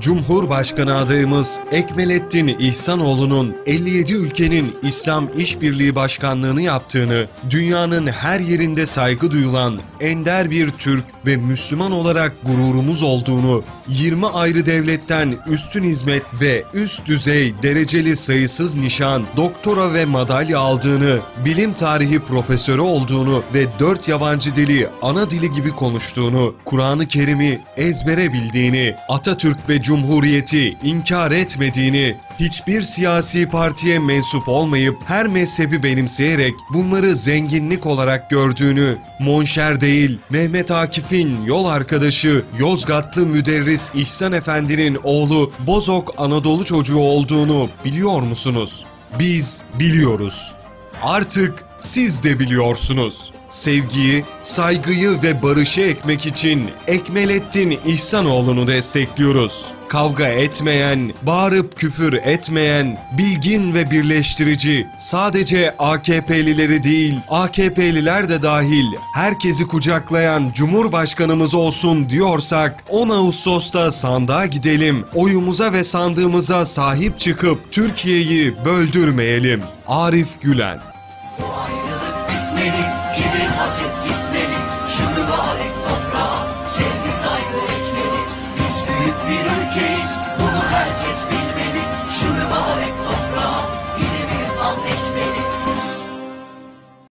Cumhurbaşkanı adayımız Ekmelettin İhsanoğlu'nun 57 ülkenin İslam İşbirliği Başkanlığını yaptığını, dünyanın her yerinde saygı duyulan ender bir Türk ve Müslüman olarak gururumuz olduğunu, 20 ayrı devletten üstün hizmet ve üst düzey dereceli sayısız nişan, doktora ve madalya aldığını, bilim tarihi profesörü olduğunu ve 4 yabancı dili ana dili gibi konuştuğunu, Kur'an-ı Kerim'i ezbere bildiğini, Atatürk ve Cumhuriyeti inkar etmediğini, hiçbir siyasi partiye mensup olmayıp her mezhebi benimseyerek bunları zenginlik olarak gördüğünü, Monşer değil Mehmet Akif'in yol arkadaşı Yozgatlı müderris İhsan Efendi'nin oğlu Bozok Anadolu çocuğu olduğunu biliyor musunuz? Biz biliyoruz. Artık siz de biliyorsunuz. Sevgiyi, saygıyı ve barışı ekmek için Ekmelettin İhsanoğlu'nu destekliyoruz kavga etmeyen, bağırıp küfür etmeyen, bilgin ve birleştirici, sadece AKP'lileri değil, AKP'liler de dahil herkesi kucaklayan Cumhurbaşkanımız olsun diyorsak 10 Ağustos'ta sandığa gidelim, oyumuza ve sandığımıza sahip çıkıp Türkiye'yi böldürmeyelim. Arif Gülen Ayrılık bitmedi, kibir haset gitmedi, biz bilmedik şu mübarek toprağa yine bir an ekledik.